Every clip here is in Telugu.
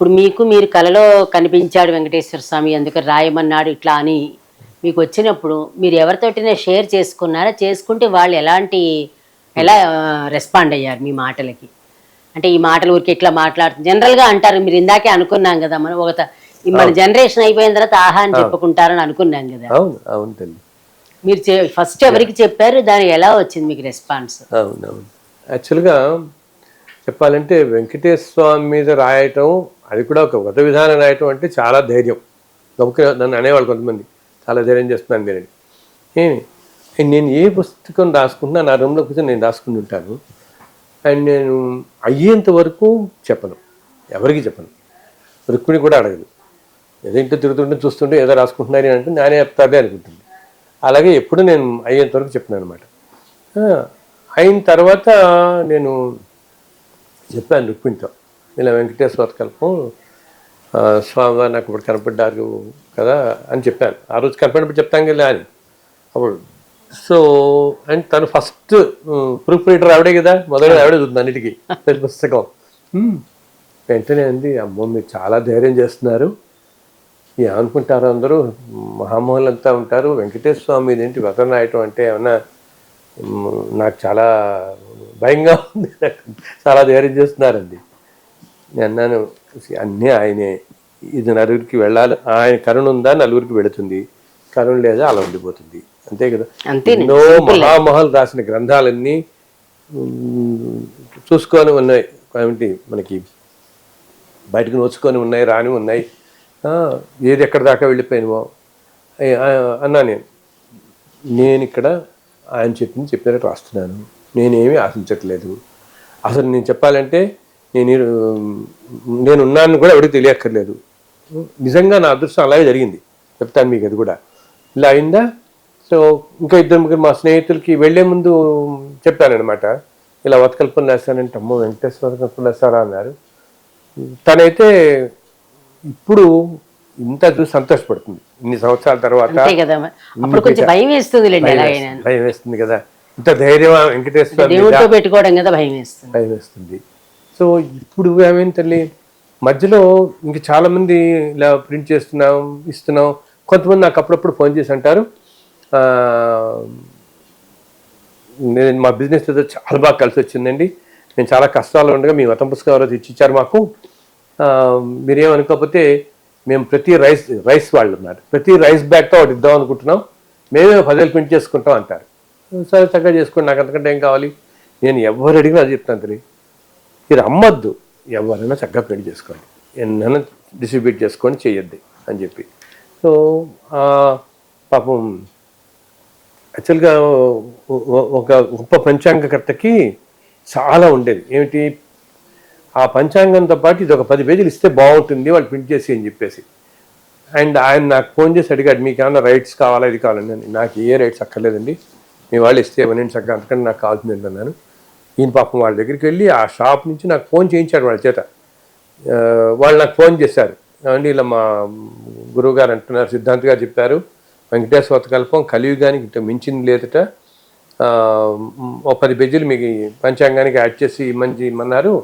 ఇప్పుడు మీకు మీరు కలలో కనిపించాడు వెంకటేశ్వర స్వామి అందుకని రాయమన్నాడు ఇట్లా అని మీకు వచ్చినప్పుడు మీరు ఎవరితోటినే షేర్ చేసుకున్నారా? చేసుకుంటే వాళ్ళు ఎలాంటి ఎలా రెస్పాండ్ అయ్యారు మీ మాటలకి? అంటే ఈ మాటలు ఊరికి ఇట్లా మాట్లాడుతుంది జనరల్గా అంటారు మీరు ఇందాకే అనుకున్నాం కదా మనం ఒక మన జనరేషన్ అయిపోయిన తర్వాత ఆహా అని చెప్పుకుంటారని అనుకున్నాం కదా. మీరు ఫస్ట్ ఎవరికి చెప్పారు దాని ఎలా వచ్చింది మీకు రెస్పాన్స్ అవును అవును. యాక్చువల్గా చెప్పాలంటే వెంకటేశ్వర స్వామి మీద రాయటం అది కూడా ఒక వ్రత విధానం రాయటం అంటే చాలా ధైర్యం. గబుక నన్ను అనేవాళ్ళు కొంతమంది. చాలా ధైర్యం చేస్తున్నాను మీరని. ఏమి? నేను ఏ పుస్తకం రాసుకుంటున్నా నా రూమ్లో కూర్చొని నేను రాసుకుని ఉంటాను. అండ్ నేను అయ్యేంత వరకు చెప్పను. ఎవరికి చెప్పను. రుక్కుని కూడా అడగదు. ఏదేంటో తిరుగుతుంటే చూస్తుంటే ఏదో రాసుకుంటున్నారు అని అంటే నానే చెప్తాదే అనుకుంటుంది. అలాగే ఎప్పుడు నేను అయ్యేంత వరకు చెప్పను అనమాట అయిన తర్వాత నేను చెప్పాను రుక్మిణితో. ఇలా వెంకటేశ్వర కల్పం స్వామివారు నాకు ఇప్పుడు కనపడ్డారు కదా అని చెప్పాను. ఆ రోజు కనపడినప్పుడు చెప్తాం కదా అని. అప్పుడు సో అండ్ తను ఫస్ట్ ప్రూఫ్ రీడర్ ఆవిడే కదా మొదలు ఆవిడే చూస్తుంది అన్నిటికీ. పుస్తకం. వెంటనే అంది అమ్మో మీరు చాలా ధైర్యం చేస్తున్నారు. ఏమనుకుంటారు అందరూ? మహామహులంతా ఉంటారు. వెంకటేశ్వర స్వామి ఇదేంటి వ్రతం రాయటం అంటే ఏమన్నా నాకు చాలా భయంగా ఉంది. చాలా ధైర్యం చేస్తున్నారండి. నేను అన్నాను "See, అన్నీ ఆయనే. ఇది నలుగురికి వెళ్ళాలి. ఆయన కరుణ ఉందా? నలుగురికి వెళుతుంది. కరుణ లేదా? అలా ఉండిపోతుంది. అంతే కదా. ఎన్నో మహామహల్ రాసిన గ్రంథాలన్నీ చూసుకొని ఉన్నాయి. ఏమిటి? మనకి బయటకు నోచుకొని ఉన్నాయి రాని ఉన్నాయి. ఏది ఎక్కడి దాకా ఆ, అన్నా నేను నేను ఇక్కడ ఆయన చెప్పింది చెప్పినట్టు రాస్తున్నాను. నేనేమీ ఆశించట్లేదు. అసలు నేను చెప్పాలంటే నేను నేను ఉన్నాను కూడా ఎవరికి తెలియక్కర్లేదు. నిజంగా నా అదృష్టం అలాగే జరిగింది. చెప్తాను మీకు అది కూడా. ఇలా అయిందా? సో ఇంకా ఇద్దరు ముగ్గురు మా స్నేహితులకి వెళ్ళే ముందు చెప్పానన్నమాట. ఇలా వతకల్పన వేస్తానంటే అమ్మో వెంకటేశ్వర కల్పన వేస్తారా అన్నారు. తనైతే ఇప్పుడు ఇంత చూసి సంతోషపడుతుంది. ఇన్ని సంవత్సరాల తర్వాత భయం వేస్తుంది. కదా. ఇంత ధైర్యం వెంకటేశ్వర పెట్టుకోవడం కదా భయం వేస్తుంది. భయం వేస్తుంది. సో ఇప్పుడు ఏమైంది తల్లి? మధ్యలో ఇంక చాలామంది ఇలా ప్రింట్ చేస్తున్నాం ఇస్తున్నాం. కొంతమంది నాకు అప్పుడప్పుడు ఫోన్ చేసి అంటారు. నేను మా బిజినెస్ ఏదో చాలా బాగా కలిసి వచ్చిందండి. నేను చాలా కష్టాలు ఉండగా మీ మతం పుస్తకాలు తెచ్చిచ్చారు మాకు. మీరేమనుకోకపోతే మేము ప్రతి రైస్ రైస్ వాళ్ళు ఉన్నారు. ప్రతి రైస్ బ్యాగ్తో ఒకటి ఇద్దాం అనుకుంటున్నాం. మేమే పదేళ్ళు ప్రింట్ చేసుకుంటాం అంటారు. సరే చక్కగా చేసుకోండి. నాకు అంతకంటే ఏం కావాలి? నేను ఎవరు అడిగినా అది చెప్తాను తెలియదు మీరు అమ్మద్దు. ఎవరైనా చక్కగా పెళ్ళి చేసుకోండి. ఎన్నైనా డిస్ట్రిబ్యూట్ చేసుకొని చేయొద్ది అని చెప్పి. సో పాపం యాక్చువల్గా ఒక గొప్ప పంచాంగకర్తకి చాలా ఉండేది. ఏమిటి? ఆ పంచాంగంతో పాటు ఇది ఒక పది పేజీలు ఇస్తే బాగుంటుంది వాళ్ళు ప్రింట్ చేసి అని చెప్పేసి. అండ్ ఆయన నాకు ఫోన్ చేసి అడిగాడు మీకు ఏమైనా రైట్స్ కావాలా? ఇది కావాలని నాకు ఏ రైట్స్ అక్కర్లేదండి. మీ వాళ్ళు ఇస్తే ఇవ్వనండి చక్కగా అంతకంటే నాకు కావాల్సింది అన్నాను ఈయన పాపం వాళ్ళ దగ్గరికి వెళ్ళి ఆ షాప్ నుంచి నాకు ఫోన్ చేయించాడు వాళ్ళ చేత. వాళ్ళు నాకు ఫోన్ చేశారు. ఏమండి ఇలా మా గురువు గారు అంటున్నారు సిద్ధాంత్ గారు చెప్పారు వెంకటేశ్వర కల్పం కలియుగానికి ఇంత మించింది లేదట. ఓ పది పేజీలు మీకు పంచాంగానికి యాడ్ చేసి ఇమ్మని ఇమ్మన్నారు.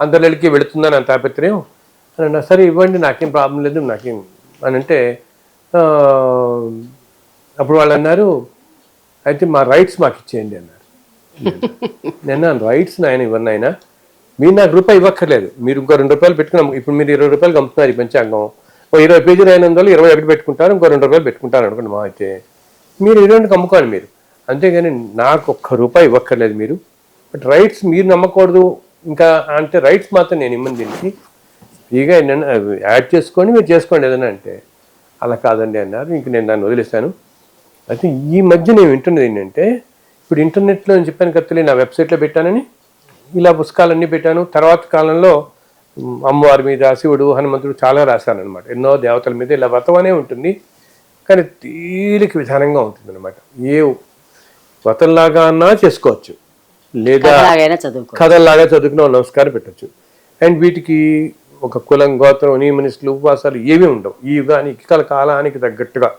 అందరికి వెళుతుందని అంత తాపత్రయం అని అన్నా సరే ఇవ్వండి నాకేం ప్రాబ్లం లేదు నాకేం అని అంటే అప్పుడు వాళ్ళు అన్నారు అయితే మా రైట్స్ మాకు ఇచ్చేయండి అన్నారు. నేను రైట్స్ నాయన ఇవన్నీ అయినా మీరు నాకు రూపాయి ఇవ్వక్కర్లేదు. మీరు ఇంకో రెండు రూపాయలు పెట్టుకున్నాం. ఇప్పుడు మీరు ఇరవై రూపాయలు పంపుతున్నారు ఈ పంచాంగం. ఓ ఇరవై పేజీలు అయినందువల్ల ఇరవై ఒకటి పెట్టుకుంటారు ఇంకో రెండు రూపాయలు పెట్టుకుంటారు అనుకోండి మా అయితే. మీరు ఇరవై రెండుకి మీరు. అంతేగాని నాకు ఒక్క రూపాయి ఇవ్వక్కర్లేదు మీరు. బట్ రైట్స్ మీరు నమ్మకూడదు. ఇంకా అంటే రైట్స్ మాత్రం నేను ఇమ్మని దీనికి ఫ్రీగా ఏంటంటే యాడ్ చేసుకొని మీరు చేసుకోండి ఏదైనా అంటే. అలా కాదండి అన్నారు. ఇంక నేను దాన్ని వదిలేశాను. అయితే ఈ మధ్య నేను వింటున్నది ఏంటంటే ఇప్పుడు ఇంటర్నెట్లో నేను చెప్పాను కత్తలే నా వెబ్సైట్లో పెట్టానని ఇలా పుస్తకాలన్నీ పెట్టాను. తర్వాత కాలంలో అమ్మవారి మీద శివుడు హనుమంతుడు చాలా రాశాను అనమాట ఎన్నో దేవతల మీద ఇలా వ్రతమనే ఉంటుంది. కానీ తేలిక విధానంగా ఉంటుంది అనమాట ఏ వ్రతంలాగా అన్నా చేసుకోవచ్చు. లేదా కథల్లాగా చదువుకున్న వాళ్ళు నమస్కారం పెట్టచ్చు. అండ్ వీటికి ఒక కులం గోత్రం నియమనిస్తులు ఉపవాసాలు ఏమీ ఉండవు. ఈ యుగానికి కల కాలానికి తగ్గట్టుగా.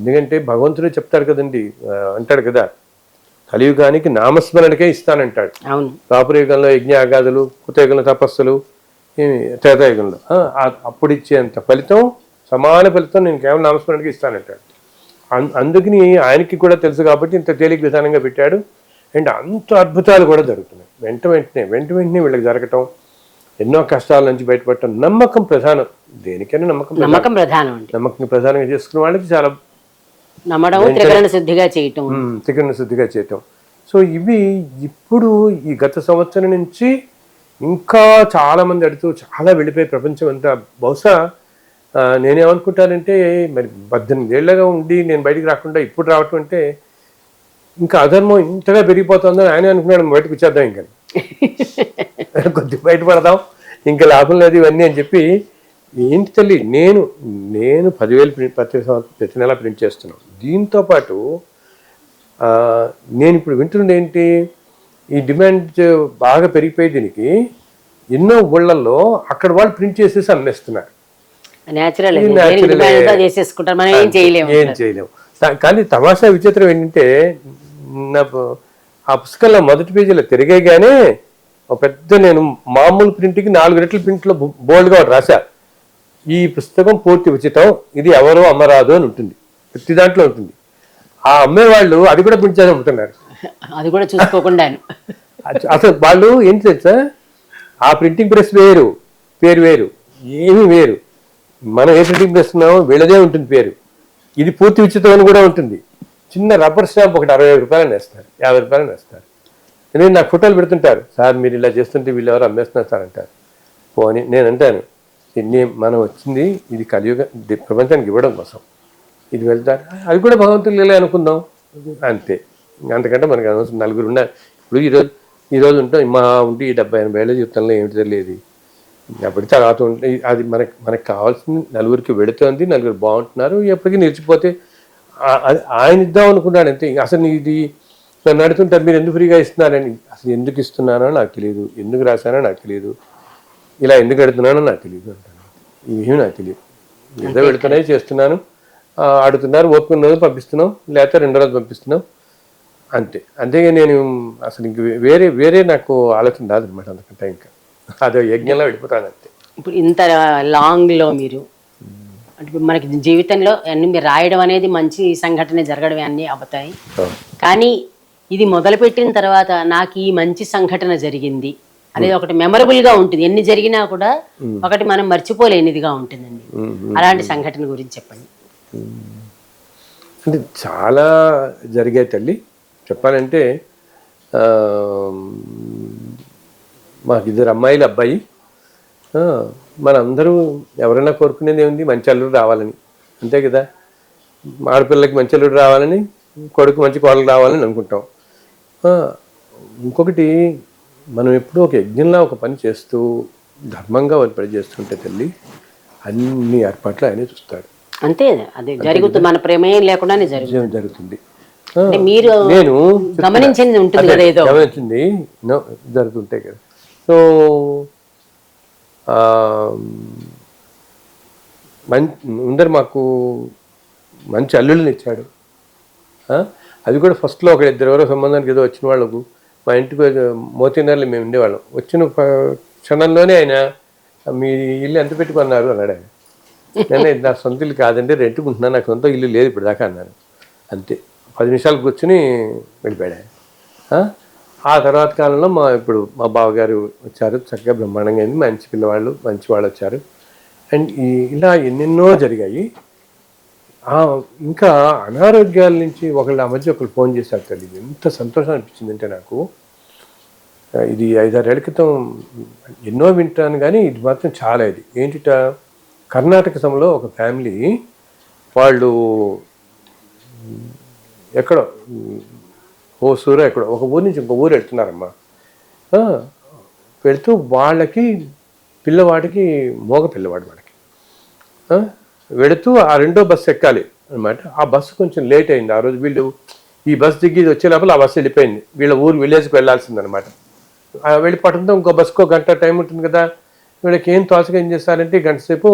ఎందుకంటే భగవంతుడే చెప్తాడు కదండి అంటాడు కదా కలియుగానికి నామస్మరణకే ఇస్తానంటాడు. అవును. ద్వాపర యుగంలో యజ్ఞ ఆగాదులు కృతయుగంలో తపస్సులు త్రేతాయుగంలో అప్పుడు ఇచ్చేంత ఫలితం సమాన ఫలితం నేను కేవలం నామస్మరణకి ఇస్తానంటాడు. అందుకని ఆయనకి కూడా తెలుసు కాబట్టి ఇంత తేలిక విధానంగా పెట్టాడు. అండ్ అంత అద్భుతాలు కూడా జరుగుతున్నాయి. వెంట వెంటనే వెంట వెంటనే వీళ్ళకి జరగటం ఎన్నో కష్టాల నుంచి బయటపడటం నమ్మకం ప్రధానం. దేనికైనా నమ్మకం. నమ్మకం ప్రధానం నమ్మకం ప్రధానంగా చేసుకున్న వాళ్ళకి చాలా నమ్మడం త్రికరణ శుద్ధిగా చేయటం. త్రికరణ శుద్ధిగా చేయటం. సో ఇవి ఇప్పుడు ఈ గత సంవత్సరం నుంచి ఇంకా చాలా మంది అడుగుతూ చాలా వెళ్ళిపోయి ప్రపంచం అంతా. బహుశా నేనేమనుకుంటానంటే మరి పద్దెనిమిది ఏళ్ళగా ఉండి నేను బయటికి రాకుండా ఇప్పుడు రావటం అంటే ఇంకా అధర్మం ఇంతగా పెరిగిపోతుందని ఆయన అనుకున్నాడు. బయటకు వచ్చేద్దాం ఇంకా. కొద్ది బయటపడదాం. ఇంకా లాభం లేదు ఇవన్నీ అని చెప్పి ఏంటి తల్లి? నేను నేను పదివేలు ప్రింట్ ప్రతి ప్రతి నెల ప్రింట్ చేస్తున్నాను. దీంతో పాటు ఆ, నేను ఇప్పుడు వింటున్నది ఏంటి? ఈ డిమాండ్ బాగా పెరిగిపోయి దీనికి ఎన్నో ఊళ్ళల్లో అక్కడ వాళ్ళు ప్రింట్ చేసేసి అమ్మేస్తున్నారు. ఏ. చేయలేము కానీ తమాషా విచిత్రం ఏంటంటే నా ప- ఆ పుస్తకంలో మొదటి పేజీలో తిరిగేగానే ఒక పెద్ద నేను మామూలు ప్రింట్కి నాలుగు రెట్ల ప్రింట్లో బోల్డ్గా ఒకటి రాశా. ఈ పుస్తకం పూర్తి ఉచితం. ఇది ఎవరో అమ్మరాదు అని ఉంటుంది. ప్రతి దాంట్లో ఉంటుంది. ఆ అమ్మేవాళ్ళు అది కూడా ప్రింట్ చేసి అమ్ముతున్నారు. అది కూడా చూసుకోకుండాను. అస- అసలు వాళ్ళు ఏంటి తెలుసా? ఆ ప్రింటింగ్ ప్రెస్ వేరు పేరు వేరు ఏమీ వేరు. మనం ఏ ప్రింటింగ్ ప్రెస్ ఉన్నామో వీళ్ళదే ఉంటుంది పేరు. ఇది పూర్తి ఉచితం అని కూడా ఉంటుంది. చిన్న రబ్బర్ స్టాంప్ ఒకటి అరవై రూపాయలు వేస్తారు యాభై రూపాయలు వేస్తారు ఎందుకంటే నాకు ఫోటోలు పెడుతుంటారు సార్ మీరు ఇలా చేస్తుంటే వీళ్ళు ఎవరు అమ్మేస్తున్నారు సార్ అంటారు. పోనీ నేను అంటాను ఇన్ని మనం వచ్చింది ఇది కలియుగ ప్రపంచానికి ఇవ్వడం కోసం. ఇది వెళ్తారు. అది కూడా భగవంతుడు లేలే అనుకుందాం. అంతే. అంతకంటే మనకి అనవసరం. నలుగురు ఉన్నారు. ఇప్పుడు ఈరోజు ఈరోజు ఉంటాం. మా ఉంటే ఈ డెబ్బై ఎనభై ఏళ్ళ జీవితంలో ఏమిటి తెలియదు. అప్పుడు తర్వాత ఉంటే అది మనకి మనకు కావాల్సింది నలుగురికి వెళుతుంది నలుగురు బాగుంటున్నారు ఎప్పటికీ నిలిచిపోతే అది ఆయన ఇద్దాం అనుకున్నాడు అంతే. అసలు ఇది నన్ను అడుగుతుంటారు మీరు ఎందుకు ఫ్రీగా ఇస్తున్నారని? అసలు ఎందుకు ఇస్తున్నానో నాకు తెలియదు. ఎందుకు రాశానో నాకు తెలియదు. ఇలా ఎందుకు అడుగుతున్నానో నాకు తెలియదు అంటాను. ఇవేమీ నాకు తెలియదు ఏదో వెళుతున్నాయి చేస్తున్నాను. ఆ, అడుగుతున్నారు ఓపిక రోజు పంపిస్తున్నాం లేకపోతే రెండో రోజు పంపిస్తున్నాం. అంతే. అంతేగా నేను అసలు ఇంక వేరే వేరే నాకు ఆలోచన రాదనమాట అంతకంటే ఇంకా. అదే యజ్ఞంలో వెళ్ళిపోతాను అంతే. ఇప్పుడు ఇంత లాంగ్లో మీరు అంటే మనకి జీవితంలో అన్ని మీరు రాయడం అనేది మంచి సంఘటన జరగడం అన్నీ అవుతాయి. కానీ ఇది మొదలుపెట్టిన తర్వాత నాకు ఈ మంచి సంఘటన జరిగింది. అనేది ఒకటి మెమరబుల్గా ఉంటుంది. ఎన్ని జరిగినా కూడా ఒకటి మనం మర్చిపోలేనిదిగా ఉంటుందండి. అలాంటి సంఘటన గురించి చెప్పండి. అంటే చాలా జరిగాయి తల్లి. చెప్పాలంటే మాకు ఇద్దరు అమ్మాయిలు అబ్బాయి. మనందరూ ఎవరైనా కోరుకునేది ఏముంది? మంచి అల్లుడు రావాలని. అంతే కదా? ఆడపిల్లకి మంచి అల్లుడు రావాలని కొడుకు మంచి కోడలు రావాలని అనుకుంటాం. ఇంకొకటి మనం ఎప్పుడూ ఒక యజ్ఞంలా ఒక పని చేస్తూ ధర్మంగా ఒక పని చేస్తుంటే తల్లి అన్ని ఏర్పాట్లు ఆయనే చూస్తాడు. అంతే అది జరుగుతుంది మన ప్రమేయం లేకుండానే జరుగుతుంది. జరుగుతుంది. మీరు నేను గమనించింది ఉంటుంది కదా ఏదో. గమనించింది జరుగుతుంటాయి కదా. సో మంచి ముందర మాకు మంచి అల్లుళ్ళని ఇచ్చాడు. అది కూడా ఫస్ట్లో ఒక ఇద్దరు ఎవరో సంబంధానికి ఏదో వచ్చిన వాళ్ళకు మా ఇంటికి మోతీనర్లు మేము ఉండేవాళ్ళం. వచ్చిన ప- క్షణంలోనే ఆయన మీ ఇల్లు ఎంత పెట్టుకున్నారు? అన్నాడు ఆయన. నేను నా సొంత ఇల్లు కాదండి రెంట్కుంటున్నాను నాకు సొంత ఇల్లు లేదు ఇప్పుడు దాకా అన్నాను అంతే. పది నిమిషాలు కూర్చుని వెళ్ళిపోయాడు ఆయన. ఆ? తర్వాత కాలంలో మా ఇప్పుడు మా బావగారు వచ్చారు చక్కగా బ్రహ్మాండంగా అయింది. మంచి పిల్లవాళ్ళు మంచి వాళ్ళు వచ్చారు. అండ్ ఇలా ఎన్నెన్నో జరిగాయి. ఇంకా అనారోగ్యాల నుంచి ఒకళ్ళ ఆ మధ్య ఒకళ్ళు ఫోన్ చేశారు తల్లి. ఎంత సంతోషం అనిపించిందంటే నాకు ఇది ఐదారేళ్ళ క్రితం ఎన్నో వింటాను కానీ ఇది మాత్రం చాలా ఇది. ఏంటిట? కర్ణాటక సమలో ఒక ఫ్యామిలీ వాళ్ళు ఎక్కడో హోసూరు ఎక్కడో ఒక ఊరి నుంచి ఇంకో ఊరు వెళ్తున్నారమ్మా. వెళ్తూ వాళ్ళకి పిల్లవాడికి మోగ పిల్లవాడు వాడికి వెడుతూ ఆ రెండో బస్సు ఎక్కాలి అనమాట ఆ బస్సు కొంచెం లేట్ అయింది. ఆ రోజు వీళ్ళు ఈ బస్సు దిగి వచ్చే లోపల ఆ బస్సు వెళ్ళిపోయింది. వీళ్ళ ఊరు విలేజ్కి వెళ్ళాల్సిందనమాట ఆ వెళ్ళిపోవడంతో ఇంకో బస్సుకు గంట టైం ఉంటుంది కదా. వీళ్ళకి ఏం తోచగా ఏం చేస్తారంటే గంట సేపు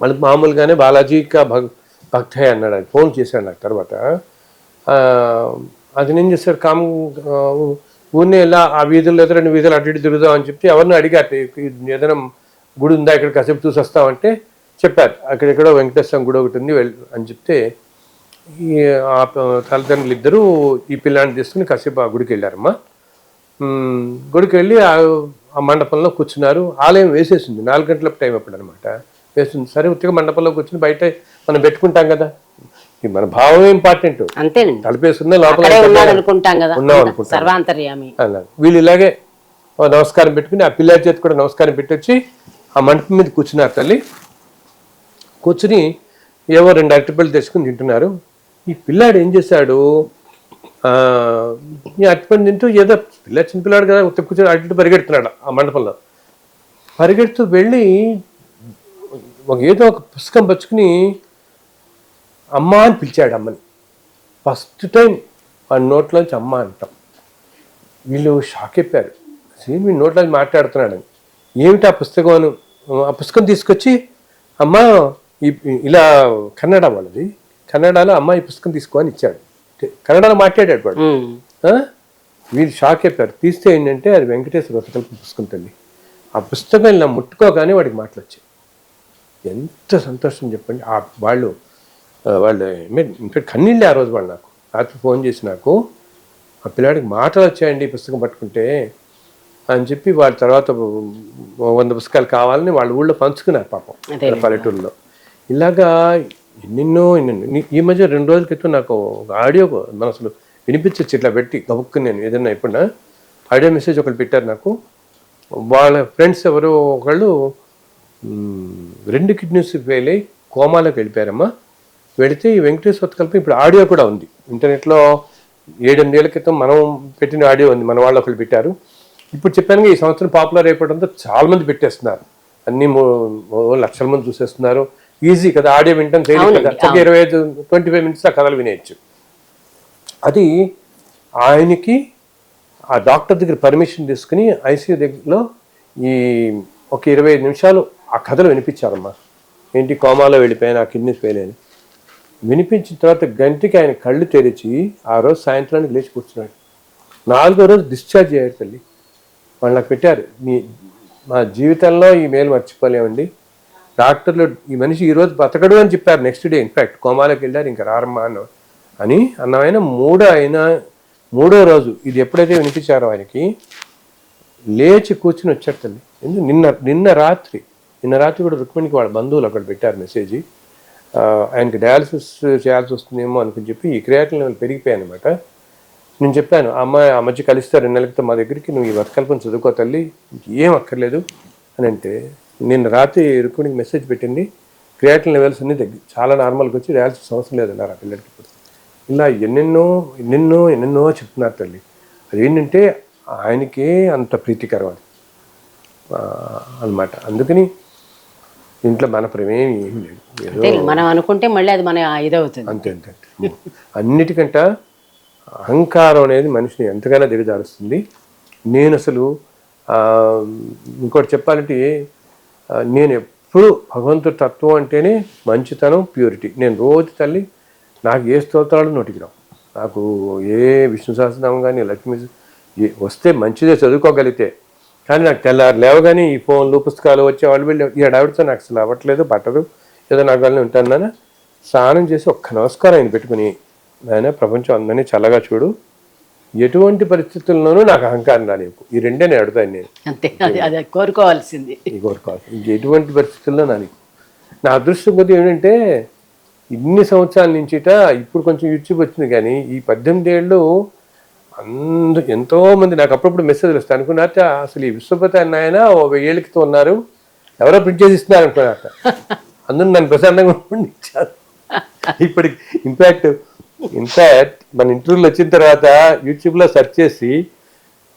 వాళ్ళకి మామూలుగానే బాలాజీ కా భక్ అన్నాడు. ఆయన ఫోన్ చేశాడు నాకు తర్వాత. అది అతను ఏం చేశాడు? కామ్ ఊరినే ఇలా ఆ వీధుల్లో ఏదో రెండు వీధులు అటు ఇటు తిరుగుదాం అని చెప్పి ఎవరిని అడిగారు. ఏదైనా గుడి ఉందా? ఇక్కడ కాసేపు చూసి వస్తామంటే చెప్పారు. అక్కడెక్కడో వెంకటేశ్వరం గుడి ఒకటి ఉంది వెళ్ అని చెప్తే ఈ ఆ తల్లిదండ్రులు ఇద్దరు ఈ పిల్లాన్ని తీసుకుని కాసేపు ఆ గుడికి వెళ్ళారమ్మా. గుడికి వెళ్ళి ఆ మండపంలో కూర్చున్నారు. ఆలయం వేసేసింది నాలుగు గంటల టైం అప్పుడు అనమాట వేసింది. సరే ఉత్తిగా మండపంలో కూర్చుని బయట మనం పెట్టుకుంటాం కదా. మన భావం ఇంపార్టెంట్. అంతేనండి. తలపేసుకున్న లోపల ఉన్నాం అనుకుంటాం వీళ్ళు ఇలాగే నమస్కారం పెట్టుకుని ఆ పిల్లాడి చేతి కూడా నమస్కారం పెట్టొచ్చి ఆ మంటపం మీద కూర్చున్నారు తల్లి. కూర్చుని ఏవో రెండు అరటిపళ్ళు తెచ్చుకుని తింటున్నారు. ఈ పిల్లాడు ఏం చేశాడు? ఈ అరటిపండు తింటూ ఏదో పిల్ల చిన్న పిల్లాడు కదా కూర్చొని అటు ఇటు పరిగెడుతున్నాడు ఆ మండపంలో. పరిగెడుతూ వెళ్ళి ఒక ఏదో ఒక పుస్తకం పచ్చుకుని అమ్మ అని పిలిచాడు అమ్మని. ఫస్ట్ టైం ఆ నోట్లోంచి అమ్మ అంటాం. వీళ్ళు షాక్ అయిపోయారు. సేమ్ మీ నోట్లో మాట్లాడుతున్నాడని? ఏమిటి ఆ పుస్తకం అను? ఆ పుస్తకం తీసుకొచ్చి అమ్మ ఇలా కన్నడ వాళ్ళది. కన్నడలో అమ్మ ఈ పుస్తకం తీసుకో అని ఇచ్చాడు. కన్నడలో మాట్లాడాడు వాడు? వీళ్ళు షాక్ అయిపోయారు తీస్తే ఏంటంటే అది వెంకటేశ్వర వ్రతకల్పం పుస్తకం తల్లి. ఆ పుస్తకం ఇలా ముట్టుకోగానే వాడికి మాటలు వచ్చాయి ఎంత సంతోషం చెప్పండి. ఆ వాళ్ళు వాళ్ళు ఇంకా కన్నీళ్ళే ఆ రోజు వాళ్ళు నాకు. రాత్రి ఫోన్ చేసి నాకు ఆ పిల్లాడికి మాటలు వచ్చాయండి ఈ పుస్తకం పట్టుకుంటే అని చెప్పి వాళ్ళ తర్వాత వంద పుస్తకాలు కావాలని వాళ్ళ ఊళ్ళో పంచుకున్నారు పాపం. పల్లెటూరులో. ఇలాగా ఎన్నెన్నో ఎన్నెన్నో ఈ మధ్య రెండు రోజుల క్రితం నాకు ఒక ఆడియో మనసులో వినిపించచ్చు ఇట్లా పెట్టి గబుక్కు నేను ఏదైనా ఎప్పుడన్నా ఆడియో మెసేజ్ ఒకళ్ళు పెట్టారు నాకు. వాళ్ళ ఫ్రెండ్స్ ఎవరో ఒకళ్ళు రెండు కిడ్నీస్ ఫెయిల్ అయ్యి కోమాలోకి వెళ్ళిపోయారమ్మా. వెళితే ఈ వెంకటేశ్వర కల్పి ఇప్పుడు ఆడియో కూడా ఉంది. ఇంటర్నెట్లో ఏడెనిమిదేళ్ళ క్రితం మనం పెట్టిన ఆడియో ఉంది. మన వాళ్ళు ఒకళ్ళు పెట్టారు. ఇప్పుడు చెప్పాను ఈ సంవత్సరం పాపులర్ అయిపోవడంతో చాలామంది పెట్టేస్తున్నారు. అన్నీ ఓ లక్షల మంది చూసేస్తున్నారు. ఈజీ కదా ఆడియో వింటాం తేలిక కదా. ఒక ఇరవై ఐదు ట్వంటీ ఫైవ్ మినిట్స్ ఆ కథలు వినేయచ్చు. అది ఆయనకి ఆ డాక్టర్ దగ్గర పర్మిషన్ తీసుకుని ఐసీయూ దగ్గరలో ఈ ఒక ఇరవై ఐదు నిమిషాలు ఆ కథలు వినిపించారమ్మా. ఏంటి కోమాలో వెళ్ళిపోయాను ఆ కిడ్నీ ఫెయిల్ అని వినిపించిన తర్వాత గంటకి ఆయన కళ్ళు తెరిచి ఆ రోజు సాయంత్రానికి లేచి కూర్చున్నాడు. నాలుగో రోజు డిశ్చార్జ్ అయ్యారు తల్లి. వాళ్ళు నాకు పెట్టారు మీ మా జీవితంలో ఈ మేలు మర్చిపోలేమండి. డాక్టర్లు ఈ మనిషి ఈ రోజు బతకడు అని చెప్పారు నెక్స్ట్ డే ఇన్ఫ్యాక్ట్ కోమాలోకి వెళ్ళారు ఇంకా రారమ్మా అన్న అని అన్నమైన మూడో అయినా మూడో రోజు ఇది ఎప్పుడైతే వినిపించారో ఆయనకి లేచి కూర్చుని వచ్చాడు తల్లి. ఎందుకు? నిన్న నిన్న రాత్రి నిన్న రాత్రి కూడా రుక్మిణికి వాళ్ళ బంధువులు అక్కడ పెట్టారు మెసేజ్ ఆయనకి డయాలసిస్ చేయాల్సి వస్తుందేమో అనుకుని చెప్పి ఈ క్రియాటిన్ లెవెల్ పెరిగిపోయాయి అనమాట నేను చెప్పాను అమ్మాయి ఆ మధ్య కలిస్తే రెండు నెలలకి మా దగ్గరికి నువ్వు ఈ వర్కల్పం చదువుకో తల్లి ఏం అక్కర్లేదు అని అంటే నిన్న రాత్రి రుక్మిణికి మెసేజ్ పెట్టింది. క్రియాటిన్ లెవెల్స్ అన్ని తగ్గి చాలా నార్మల్కి వచ్చి డయాలసిస్ అవసరం లేదన్నారు ఆ పిల్లలకి ఇప్పుడు. ఇలా ఎన్నెన్నో ఎన్నెన్నో ఎన్నెన్నో చెప్తున్నారు తల్లి. అదేంటంటే ఆయనకే అంత ప్రీతికరం అది. అనమాట అందుకని ఇంట్లో మన ప్రమేయం ఏం లేదు. మనం అనుకుంటే మళ్ళీ అది మన ఇదవుతుంది. అంతే అంతే అంతే. అన్నిటికంట అహంకారం అనేది మనిషిని ఎంతగానో దిగజారుస్తుంది. నేను అసలు ఇంకోటి చెప్పాలంటే నేను ఎప్పుడు భగవంతుడి తత్వం అంటేనే మంచితనం ప్యూరిటీ నేను రోజు తల్లి నాకు ఏ స్తోత్రాలు నోటికి రావు. నాకు ఏ విష్ణు సహస్రనామం కానీ లక్ష్మీ వస్తే మంచిదే చదువుకోగలిగితే. కానీ నాకు తెల్లారు లేవగానే ఈ ఫోన్లు పుస్తకాలు వచ్చే వాళ్ళు వీళ్ళు ఈ హడావిడితో నాకు అసలు అవ్వట్లేదు పట్టదు. ఏదో నాకు వాళ్ళని ఉంటాను నాన్న. స్నానం చేసి ఒక్క నమస్కారం ఆయన పెట్టుకుని నాయన ప్రపంచం అందరినీ చల్లగా చూడు. ఎటువంటి పరిస్థితుల్లోనూ నాకు అహంకారం రాలేవు ఈ రెండే నేను అడుగుతాను నేను. అంతే అది అది కోరుకోవాల్సింది. ఈ కోరుకోవాలి ఇంక ఎటువంటి పరిస్థితుల్లో నీకు నా అదృష్టం కొద్ది ఏంటంటే ఇన్ని సంవత్సరాల నుంచిట ఇప్పుడు కొంచెం యూట్యూబ్ వచ్చింది కానీ ఈ పద్దెనిమిది ఏళ్ళు అందు ఎంతో మంది నాకు అప్పుడప్పుడు మెసేజ్లు వస్తాయి. అనుకున్నారట అసలు ఈ విశ్వపతి అన్న ఆయన ఓ వెయ్యేళ్ళ క్రితం ఉన్నారు. ఎవరో ప్రింట్ చేసి ఇస్తున్నారు అనుకున్నారట. అందరూ నన్ను ప్రశాంతంగా ఉండిచ్చారు ఇప్పటికి ఇన్ఫాక్ట్ ఇన్ఫాక్ట్ మన ఇంటర్వ్యూలు వచ్చిన తర్వాత యూట్యూబ్లో సెర్చ్ చేసి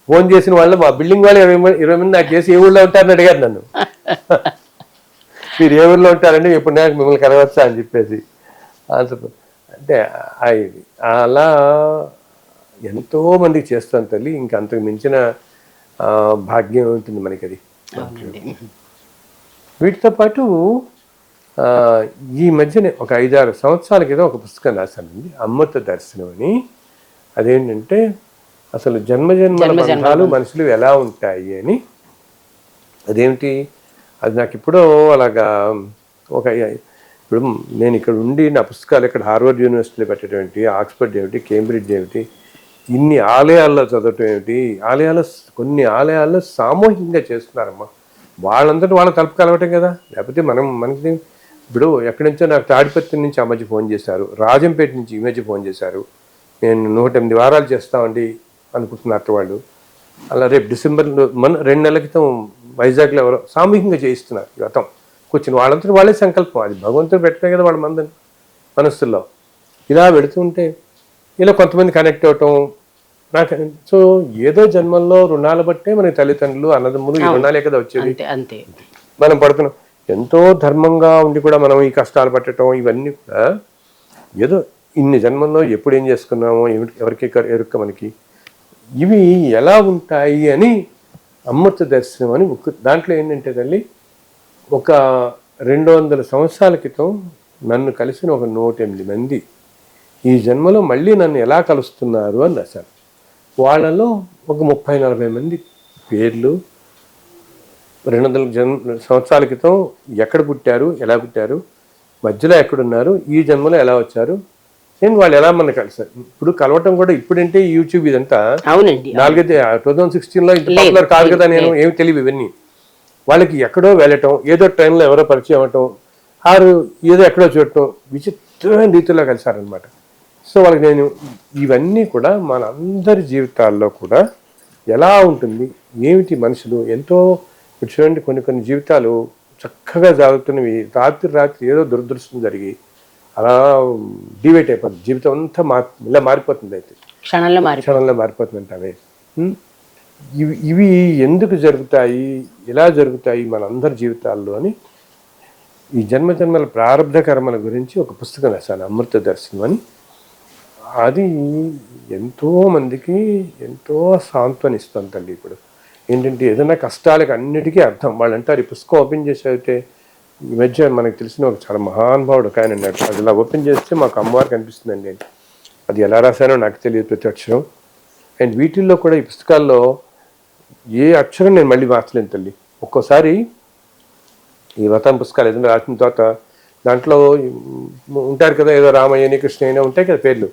ఫోన్ చేసిన వాళ్ళు మా బిల్డింగ్ వాళ్ళు ఇరవై మంది ఇరవై మంది నాకు చేసి ఏ ఊళ్ళో ఉంటారని అడిగారు నన్ను. మీరు ఏ ఊళ్ళో ఉంటారండి ఎప్పుడు నాకు మిమ్మల్ని కలవచ్చా అని చెప్పేసి ఆన్సర్ అంటే ఆ- అలా ఎంతో మందికి చేస్తాను తల్లి ఇంకా అంతకు మించిన భాగ్యం ఉంటుంది మనకి అది. వీటితో పాటు ఈ మధ్యనే ఒక ఐదారు సంవత్సరాల క్రితం ఒక పుస్తకం రాశానండి అమృత దర్శనం అని. అదేంటంటే అసలు జన్మ జన్మల బంధాలు మనుషులు ఎలా ఉంటాయి అని. అదేమిటి అది నాకు ఇప్పుడు అలాగా ఒక ఇప్పుడు నేను ఇక్కడ ఉండి నా పుస్తకాలు ఇక్కడ హార్వర్డ్ యూనివర్సిటీలో పెట్టడం ఏమిటి ఆక్స్ఫర్డ్ ఏమిటి కేంబ్రిడ్జ్ ఏమిటి ఇన్ని ఆలయాల్లో చదవటం ఏమిటి ఆలయాల్లో కొన్ని ఆలయాల్లో సామూహికంగా చేస్తున్నారమ్మా. వాళ్ళందరూ వాళ్ళ కలుపు కలవటం కదా లేకపోతే మనం మనకి ఇప్పుడు ఎక్కడి నుంచో నాకు తాడిపత్రి నుంచి ఆ మధ్య ఫోన్ చేశారు రాజంపేట నుంచి మధ్య ఫోన్ చేశారు. నేను నూట ఎనిమిది వారాలు చేస్తామండి అనుకుంటున్నారు వాళ్ళు. అలా రేపు డిసెంబర్లో మన రెండు నెలల క్రితం వైజాగ్లో ఎవరో సామూహికంగా చేయిస్తున్నారు వ్రతం. కూర్చుని వాళ్ళంతా వాళ్ళే సంకల్పం. అది భగవంతుడు పెట్టలే కదా వాళ్ళ మందని మనస్సుల్లో. ఇలా పెడుతుంటే ఇలా కొంతమంది కనెక్ట్ అవటం నాకు సో ఏదో జన్మల్లో రుణాలు బట్టే మన తల్లిదండ్రులు అన్నదమ్ములు ఈ రుణాలే కదా వచ్చేది మనం పడుతున్నాం. ఎంతో ధర్మంగా ఉండి కూడా మనం ఈ కష్టాలు పట్టడం ఇవన్నీ కూడా ఏదో ఇన్ని జన్మల్లో ఎప్పుడు ఏం చేసుకున్నామో ఏమిటి ఎవరికి ఎరుక ఎరుక్క మనకి? ఇవి ఎలా ఉంటాయి అని అమృత దర్శనం అని ఒక దాంట్లో ఏంటంటే తల్లి ఒక రెండు వందల సంవత్సరాల క్రితం నన్ను కలిసిన ఒక నూట ఎనిమిది మంది ఈ జన్మలో మళ్ళీ నన్ను ఎలా కలుస్తున్నారు అని రాశారు. వాళ్ళలో ఒక ముప్పై నలభై మంది పేర్లు రెండు వందల జన్ సంవత్సరాల క్రితం ఎక్కడ పుట్టారు ఎలా పుట్టారు మధ్యలో ఎక్కడున్నారు ఈ జన్మలో ఎలా వచ్చారు నేను వాళ్ళు ఎలా మన కలిసారు ఇప్పుడు కలవటం కూడా ఇప్పుడంటే యూట్యూబ్ ఇదంతా. అవునండి నాలుగైతే టూ థౌసండ్ సిక్స్టీన్లో ఇంత పాపులర్ కాదు కదా నేను ఏమి తెలియదు ఇవన్నీ. వాళ్ళకి ఎక్కడో వెళ్ళటం ఏదో ట్రైన్లో ఎవరో పరిచయం అవ్వటం ఆరు ఏదో ఎక్కడో చూడటం విచిత్రమైన రీతిలో కలిసారనమాట సో వాళ్ళకి నేను ఇవన్నీ కూడా మన అందరి జీవితాల్లో కూడా ఎలా ఉంటుంది ఏమిటి మనుషులు ఎంతో ఇప్పుడు చూడండి కొన్ని కొన్ని జీవితాలు చక్కగా సాగుతున్నవి రాత్రి రాత్రి ఏదో దురదృష్టం జరిగి అలా డివేట్ అయిపోతుంది జీవితం అంతా మార్ ఇలా మారిపోతుంది అయితే. క్షణంలో మారి క్షణంలో మారిపోతుందంట అవే. ఉం? ఇవి ఇవి ఎందుకు జరుగుతాయి? ఎలా జరుగుతాయి మనందరి జీవితాల్లో అని ఈ జన్మ జన్మల ప్రారంభ కర్మల గురించి ఒక పుస్తకం రాశాను అమృత దర్శనం అని. అది ఎంతో మందికి ఎంతో సాంత్వనిస్తుంది తల్లి ఇప్పుడు. ఏంటంటే ఏదైనా కష్టాలకు అన్నిటికీ అర్థం. వాళ్ళు అంటారు ఈ పుస్తకం ఓపెన్ చేసి అయితే ఈ మధ్య మనకు తెలిసిన ఒక చాలా మహానుభావుడు ఒక ఆయన అన్నాడు అది ఇలా ఓపెన్ చేస్తే మాకు అమ్మవారు కనిపిస్తుందండి అని. అది ఎలా రాశానో నాకు తెలియదు ప్రతి అక్షరం. అండ్ వీటిల్లో కూడా ఈ పుస్తకాల్లో ఏ అక్షరం నేను మళ్ళీ మార్చలేను తల్లి. ఒక్కోసారి ఈ వ్రతం పుస్తకాలు ఏదైనా రాసిన తర్వాత దాంట్లో ఉంటారు కదా ఏదో రామయ్యని కృష్ణ అయినా ఉంటాయి కదా పేర్లు.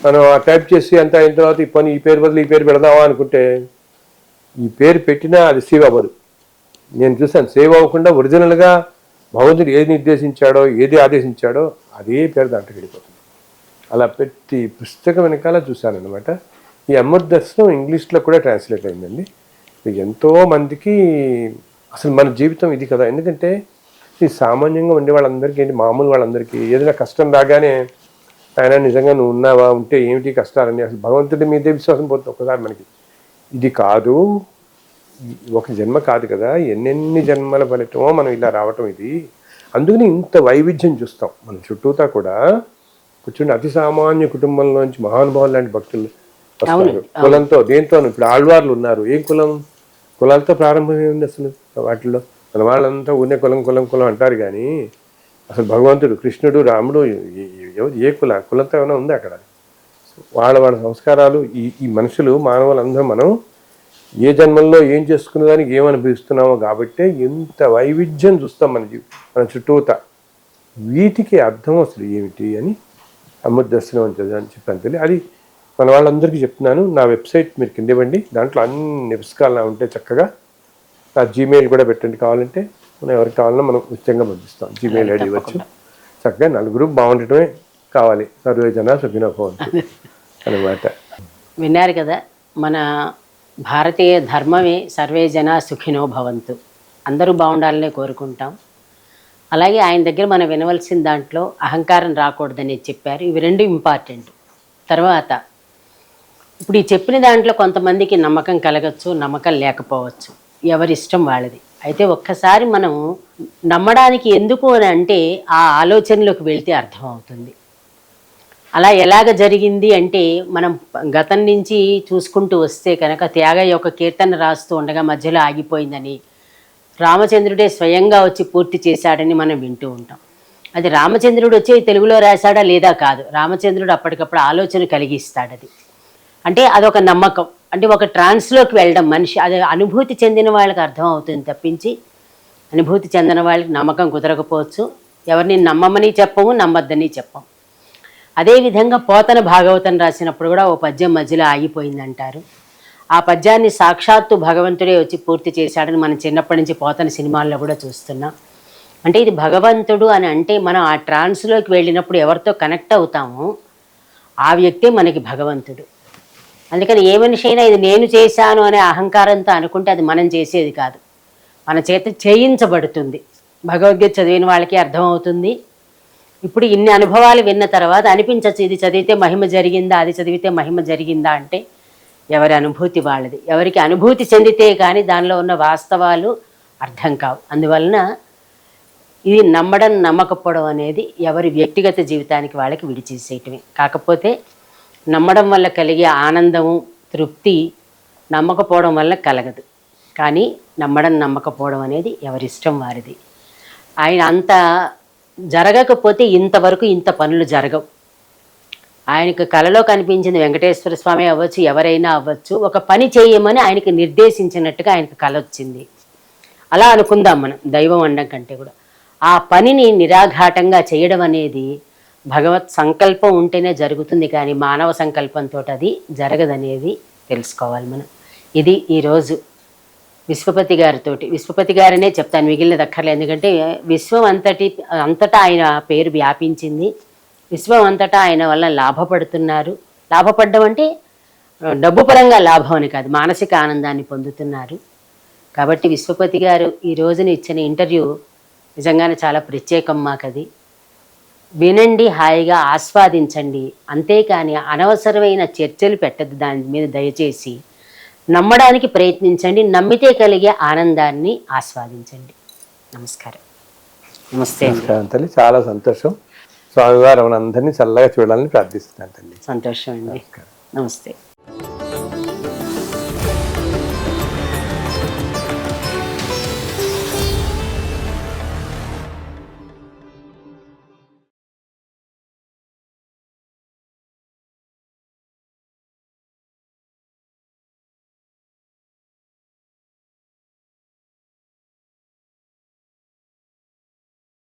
మనం ఆ టైప్ చేసి అంత అయిన తర్వాత ఈ పని ఈ పేరు బదులు ఈ పేరు పెడదామా అనుకుంటే ఈ పేరు పెట్టినా అది సేవ్ అవ్వదు. నేను చూసాను సేవ్ అవ్వకుండా ఒరిజినల్గా భగవంతుడు ఏది నిర్దేశించాడో ఏది ఆదేశించాడో అదే పేరు దాంట్లో వెళ్ళిపోతుంది. అలా ప్రతి పుస్తకం వెనకాల చూశాను అనమాట ఈ అమృత ఇంగ్లీష్లో కూడా ట్రాన్స్లేట్ అయిందండి. ఎంతో మందికి అసలు మన జీవితం ఇది కదా. ఎందుకంటే ఈ సామాన్యంగా ఉండే వాళ్ళందరికీ ఏంటి మామూలు వాళ్ళందరికీ ఏదైనా కష్టం రాగానే ఆయన నిజంగా నువ్వు ఉన్నావా? ఉంటే ఏమిటి కష్టాలని? అసలు భగవంతుడి మీదే విశ్వాసం పోతుంది ఒకసారి మనకి. ఇది కాదు. ఒక జన్మ కాదు కదా. ఎన్నెన్ని జన్మల ఫలితమో మనం ఇలా రావటం ఇది. అందుకని ఇంత వైవిధ్యం చూస్తాం మన చుట్టూతా కూడా. కూర్చుని అతి సామాన్య కుటుంబంలోంచి మహానుభావులు లాంటి భక్తులు వస్తారు. కులంతో దేంతో ఇప్పుడు ఆళ్వార్లు ఉన్నారు. ఏం కులం? కులాలతో ప్రారంభం ఏముంది అసలు వాటిల్లో? మన వాళ్ళంతా ఊనే కులం కులం కులం అంటారు కానీ అసలు భగవంతుడు కృష్ణుడు రాముడు ఏ కుల? కులంతో ఏమైనా ఉంది అక్కడ? వాళ్ళ వాళ్ళ సంస్కారాలు ఈ ఈ మనుషులు మానవులందరూ మనం ఏ జన్మల్లో ఏం చేసుకునే దానికి ఏం అనుభవిస్తున్నామో కాబట్టి ఎంత వైవిధ్యం చూస్తాం మన జీ మన చుట్టూత. వీటికి అర్థం అసలు ఏమిటి అని అమృత దర్శనం అని చెప్పాను తెలియదు అది మన వాళ్ళందరికీ చెప్తున్నాను. నా వెబ్సైట్ మీరు కింద ఇవ్వండి. దాంట్లో అన్ని పుస్తకాలు ఉంటే చక్కగా నా జీమెయిల్ కూడా పెట్టండి. కావాలంటే మనం ఎవరికి కావాలన్నా మనం ఉచితంగా పంపిస్తాం. జీమెయిల్ ఐడి ఇవ్వచ్చు. చక్కగా నలుగురు బాగుండటమే కావాలి. సర్వే జన అనమాట విన్నారు కదా మన భారతీయ ధర్మమే సర్వే జన సుఖినో భవంతు. అందరూ బాగుండాలనే కోరుకుంటాం. అలాగే ఆయన దగ్గర మనం వినవలసిన దాంట్లో అహంకారం రాకూడదని చెప్పారు. ఇవి రెండు ఇంపార్టెంట్ తర్వాత ఇప్పుడు ఈ చెప్పిన దాంట్లో కొంతమందికి నమ్మకం కలగచ్చు నమ్మకం లేకపోవచ్చు. ఎవరి ఇష్టం వాళ్ళది. అయితే ఒక్కసారి మనం నమ్మడానికి ఎందుకు అని అంటే ఆ ఆలోచనలోకి వెళ్తే అర్థమవుతుంది. అలా ఎలాగ జరిగింది అంటే మనం గతం నుంచి చూసుకుంటూ వస్తే కనుక త్యాగ యొక్క కీర్తన రాస్తూ ఉండగా మధ్యలో ఆగిపోయిందని రామచంద్రుడే స్వయంగా వచ్చి పూర్తి చేశాడని మనం వింటూ ఉంటాం. అది రామచంద్రుడు వచ్చి తెలుగులో రాశాడా లేదా కాదు. రామచంద్రుడు అప్పటికప్పుడు ఆలోచన కలిగిస్తాడు అది. అంటే అదొక నమ్మకం. అంటే ఒక ట్రాన్స్లోకి వెళ్ళడం మనిషి అది అనుభూతి చెందిన వాళ్ళకి అర్థమవుతుంది తప్పించి అనుభూతి చెందిన వాళ్ళకి నమ్మకం కుదరకపోవచ్చు. ఎవరిని నమ్మమని చెప్పము నమ్మద్దని చెప్పం. అదేవిధంగా పోతన భాగవతం రాసినప్పుడు కూడా ఓ పద్యం మధ్యలో ఆగిపోయిందంటారు. ఆ పద్యాన్ని సాక్షాత్తు భగవంతుడే వచ్చి పూర్తి చేశాడని మనం చిన్నప్పటి నుంచి పోతన సినిమాల్లో కూడా చూస్తున్నాం. అంటే ఇది భగవంతుడు అని అంటే మనం ఆ ట్రాన్స్లోకి వెళ్ళినప్పుడు ఎవరితో కనెక్ట్ అవుతామో ఆ వ్యక్తే మనకి భగవంతుడు. అందుకని ఏ మనిషి అయినా ఇది నేను చేశాను అనే అహంకారంతో అనుకుంటే అది మనం చేసేది కాదు. మన చేత చేయించబడుతుంది. భగవద్గీత చదివిన వాళ్ళకి అర్థమవుతుంది. ఇప్పుడు ఇన్ని అనుభవాలు విన్న తర్వాత అనిపించచ్చు ఇది చదివితే మహిమ జరిగిందా అది చదివితే మహిమ జరిగిందా అంటే ఎవరి అనుభూతి వాళ్ళది. ఎవరికి అనుభూతి చెందితే కానీ దానిలో ఉన్న వాస్తవాలు అర్థం కావు. అందువలన ఇది నమ్మడం నమ్మకపోవడం అనేది ఎవరి వ్యక్తిగత జీవితానికి వాళ్ళకి విడిచేసేయటమే కాకపోతే నమ్మడం వల్ల కలిగే ఆనందము తృప్తి నమ్మకపోవడం వల్ల కలగదు. కానీ నమ్మడం నమ్మకపోవడం అనేది ఎవరిష్టం వారిది. ఆయన అంత జరగకపోతే ఇంతవరకు ఇంత పనులు జరగవు. ఆయనకు కలలో కనిపించింది వెంకటేశ్వర స్వామి అవ్వచ్చు ఎవరైనా అవ్వచ్చు ఒక పని చేయమని ఆయనకి నిర్దేశించినట్టుగా ఆయనకు కల వచ్చింది. అలా అనుకుందాం మనం దైవం అనడం కంటే కూడా. ఆ పనిని నిరాఘాటంగా చేయడం అనేది భగవత్ సంకల్పం ఉంటేనే జరుగుతుంది కానీ మానవ సంకల్పంతో అది జరగదనేది తెలుసుకోవాలి మనం. ఇది ఈరోజు విశ్వపతి గారితోటి. విశ్వపతి గారనే చెప్తాను మిగిలినది అక్కర్లేదు ఎందుకంటే విశ్వం అంతటి అంతటా ఆయన పేరు వ్యాపించింది. విశ్వం అంతటా ఆయన వల్ల లాభపడుతున్నారు. లాభపడడం అంటే డబ్బు పరంగా లాభం అని కాదు మానసిక ఆనందాన్ని పొందుతున్నారు. కాబట్టి విశ్వపతి గారు ఈ రోజున ఇచ్చిన ఇంటర్వ్యూ నిజంగానే చాలా ప్రత్యేకం మాకది. వినండి హాయిగా ఆస్వాదించండి. అంతేకాని అనవసరమైన చర్చలు పెట్టద్దు దాని మీద దయచేసి. నమ్మడానికి ప్రయత్నించండి నమ్మితే కలిగే ఆనందాన్ని ఆస్వాదించండి. నమస్కారం. నమస్తే నమస్కారం తల్లి చాలా సంతోషం. స్వామివారు మనందరినీ చల్లగా చూడాలని ప్రార్థిస్తున్నాను తల్లి. సంతోషం అండి. నమస్తే.